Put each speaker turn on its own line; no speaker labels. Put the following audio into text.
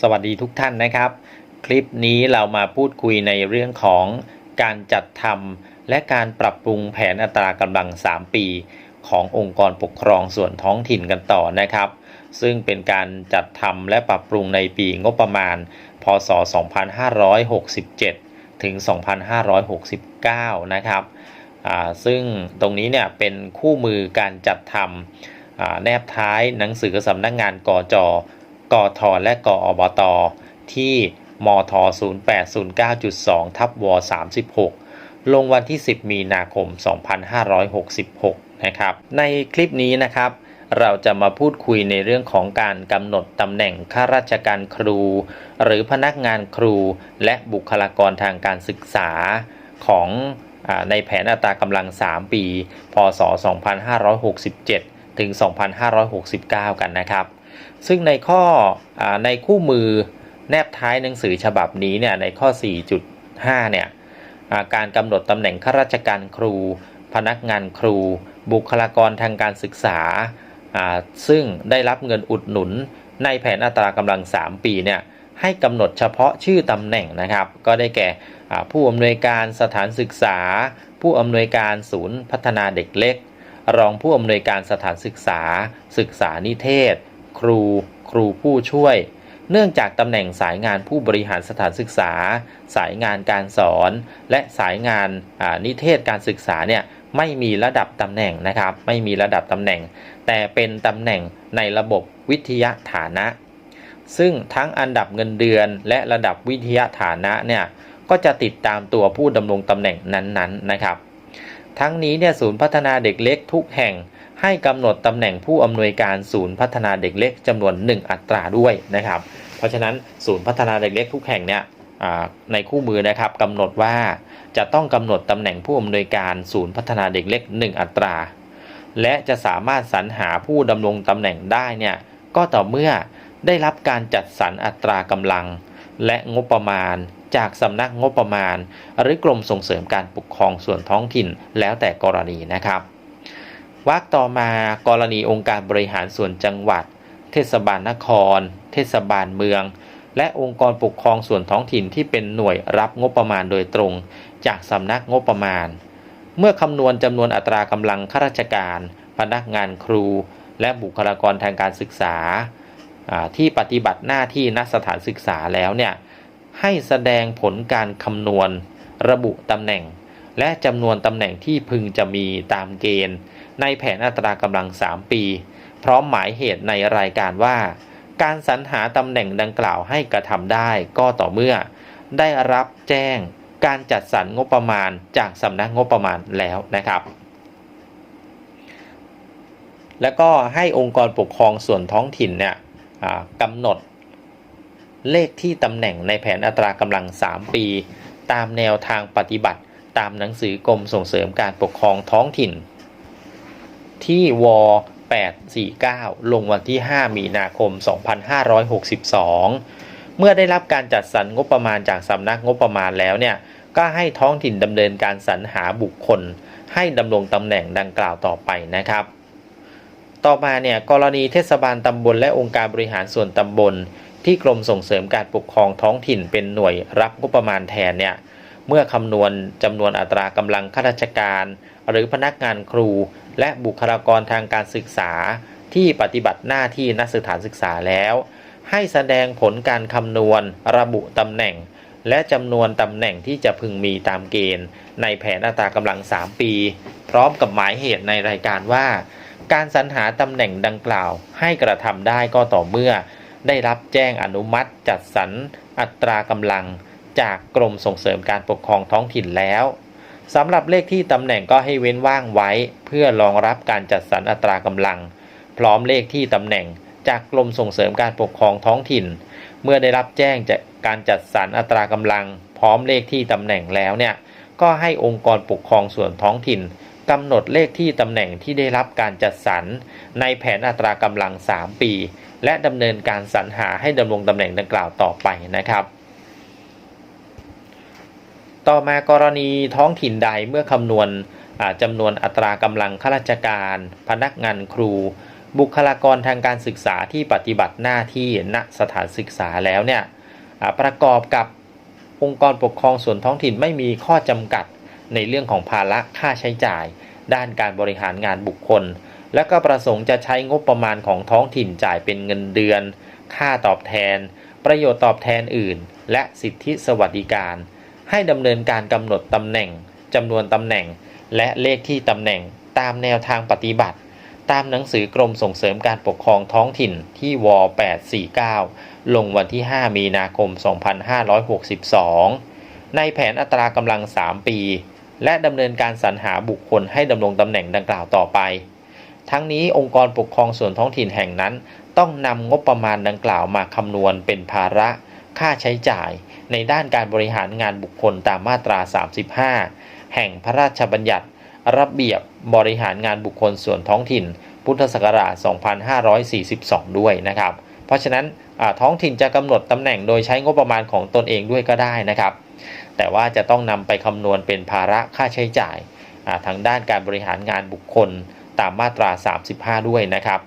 สวัสดีทุกท่านนะครับ คลิปนี้เรามาพูดคุยในเรื่องของการจัดทำและการปรับปรุงแผนอัตรากำลัง 3 ปี ขององค์กรปกครองส่วนท้องถิ่นกันต่อนะครับ ซึ่งเป็นการจัดทำและปรับปรุงในปีงบประมาณ พศ 2567 ถึง 2569 นะครับซึ่งตรงนี้เนี่ยเป็นคู่มือการจัดทำแนบท้ายหนังสือสำนักงานกอจ กทและกอบต ที่มท 0809.2 ทับว36 ลงวันที่ 10 มีนาคม 2566 นะครับ ในคลิปนี้นะครับ เราจะมาพูดคุยในเรื่องของการกำหนดตำแหน่งข้าราชการครู หรือพนักงานครู และบุคลากรทางการศึกษาของอในแผนอัตรากำลัง 3 ปี พศ 2567 ถึง 2569 กันนะครับ ซึ่งในข้ออในคู่มือแนบท้ายหนังสือฉบับนี้เนี่ยในข้อ 4.5 เนี่ยการกำหนดตำแหน่งข้าราชการครู พนักงานครู บุคลากรทางการศึกษา ซึ่งได้รับเงินอุดหนุนในแผนอัตรากำลัง 3 ปีเนี่ยให้กำหนดเฉพาะชื่อตำแหน่งนะครับ ก็ได้แก่ผู้อำนวยการสถานศึกษา ผู้อำนวยการศูนย์พัฒนาเด็กเล็ก รองผู้อำนวยการสถานศึกษา ศึกษานิเทศ ครู ครูผู้ช่วย เนื่องจากตำแหน่งสายงานผู้บริหารสถานศึกษา สายงานการสอน และสายงานนิเทศการศึกษาเนี่ยไม่มีระดับตำแหน่งนะครับ ไม่มีระดับตำแหน่ง แต่เป็นตำแหน่งในระบบวิทยาฐานะ ซึ่งทั้งอันดับเงินเดือนและระดับวิทยาฐานะเนี่ยก็จะติดตามตัวผู้ดำรงตำแหน่งนั้นๆนะครับ ทั้งนี้เนี่ยศูนย์พัฒนาเด็กเล็กทุกแห่ง ให้กำหนดตำแหน่งผู้อำนวยการศูนย์พัฒนาเด็กเล็กจำนวน 1 อัตราด้วยนะครับ เพราะฉะนั้นศูนย์พัฒนาเด็กเล็กทุกแห่งเนี่ยในคู่มือนะครับกำหนดว่าจะต้องกำหนดตำแหน่งผู้อำนวยการศูนย์พัฒนาเด็กเล็ก 1 อัตรา และจะสามารถสรรหาผู้ดำรงตำแหน่งได้เนี่ยก็ต่อเมื่อได้รับการจัดสรรอัตรากำลัง และงบประมาณจากสำนักงบประมาณ หรือกรมส่งเสริมการปกครองส่วนท้องถิ่นแล้วแต่กรณีนะครับ วรรคต่อมากรณีองค์การบริหารส่วนจังหวัด เทศบาลนคร เทศบาลเมือง และองค์กรปกครองส่วนท้องถิ่นที่เป็นหน่วยรับงบประมาณโดยตรง จากสำนักงบประมาณ เมื่อคำนวณจำนวนอัตรากำลังข้าราชการ พนักงานครู และบุคลากรทางการศึกษาอ่าที่ปฏิบัติหน้าที่ณสถานศึกษาแล้วเนี่ยให้แสดงผลการคำนวณ ระบุตำแหน่ง และจำนวนตำแหน่งที่พึงจะมีตามเกณฑ์ ในแผนอัตรากำลัง 3 ปี พร้อมหมายเหตุในรายการว่า การสรรหาตำแหน่งดังกล่าวให้กระทำได้ก็ต่อเมื่อ ได้รับแจ้งการจัดสรรงบประมาณจากสำนักงบประมาณแล้วนะครับ แล้วก็ให้องค์กรปกครองส่วนท้องถิ่นเนี่ยกำหนดเลขที่ตำแหน่งในแผนอัตรากำลัง 3 ปี ตามแนวทางปฏิบัติตามหนังสือกรมส่งเสริมการปกครองท้องถิ่น ที่ว849 ลงวันที่ 5 มีนาคม 2562 เมื่อได้รับการจัดสรรงบประมาณจากสำนักงบประมาณแล้วเนี่ย ก็ให้ท้องถิ่นดำเนินการสรรหาบุคคล ให้ดำรงตำแหน่งดังกล่าวต่อไปนะครับ ต่อมาเนี่ยกรณีเทศบาลตำบลและองค์การบริหารส่วนตำบล ที่กรมส่งเสริมการปกครองท้องถิ่นเป็นหน่วยรับงบประมาณแทนเนี่ย เมื่อคำนวณจำนวนอัตรากำลังข้าราชการ หรือพนักงานครู และบุคลากรทางการศึกษาที่ปฏิบัติหน้าที่นักสถานศึกษาแล้ว ให้แสดงผลการคำนวณ ระบุตำแหน่ง และจำนวนตำแหน่งที่จะพึงมีตามเกณฑ์ ในแผนอัตรากำลัง 3 ปี พร้อมกับหมายเหตุในรายการว่า การสรรหาตำแหน่งดังกล่าว ให้กระทำได้ก็ต่อเมื่อ ได้รับแจ้งอนุมัติจัดสรรอัตรากำลัง จากกรมส่งเสริมการปกครองท้องถิ่นแล้ว สำหรับเลขที่ตำแหน่งก็ให้เว้นว่างไว้ เพื่อรองรับการจัดสรรอัตรากำลัง พร้อมเลขที่ตำแหน่งจากกรมส่งเสริมการปกครองท้องถิ่น เมื่อได้รับแจ้งจากการจัดสรรอัตรากำลัง พร้อมเลขที่ตำแหน่งแล้วเนี่ยก็ให้องค์กรปกครองส่วนท้องถิ่นกำหนดเลขที่ตำแหน่งที่ได้รับการจัดสรรในแผนอัตรากำลัง 3 ปี และดำเนินการสรรหาให้ดำรงตำแหน่งดังกล่าวต่อไปนะครับ ต่อมากรณีท้องถิ่นใดเมื่อคำนวณจำนวนอัตรากำลังข้าราชการ พนักงานครู บุคลากรทางการศึกษาที่ปฏิบัติหน้าที่ณสถานศึกษาแล้วเนี่ยประกอบกับองค์กรปกครองส่วนท้องถิ่นไม่มีข้อจำกัดในเรื่องของภาระค่าใช้จ่าย ด้านการบริหารงานบุคคล และก็ประสงค์จะใช้งบประมาณของท้องถิ่นจ่ายเป็นเงินเดือน ค่าตอบแทน ประโยชน์ตอบแทนอื่น และสิทธิสวัสดิการ ให้ดำเนินการกำหนดตำแหน่งจำนวนตำแหน่ง และเลขที่ตำแหน่งตามแนวทางปฏิบัติ ตามหนังสือกรมส่งเสริมการปกครองท้องถิ่นที่ว 849 ลงวันที่ 5 มีนาคม 2562 ในแผนอัตรากำลัง 3 ปี และดำเนินการสรรหาบุคคลให้ดำรงตำแหน่งดังกล่าวต่อไป ทั้งนี้องค์กรปกครองส่วนท้องถิ่นแห่งนั้น ต้องนำงบประมาณดังกล่าวมาคำนวณเป็นภาระ ค่าใช้จ่ายในด้านการบริหารงานบุคคลตามมาตรา 35 แห่งพระราชบัญญัติ ระเบียบบริหารงานบุคคลส่วนท้องถิ่น พุทธศักราช 2542 ด้วยนะครับ เพราะฉะนั้นท้องถิ่นจะกำหนดตำแหน่งโดยใช้งบประมาณของตนเองด้วยก็ได้นะครับ แต่ว่าจะต้องนำไปคำนวณเป็นภาระค่าใช้จ่ายทางด้านการบริหารงานบุคคลตามมาตรา 35 ด้วยนะครับ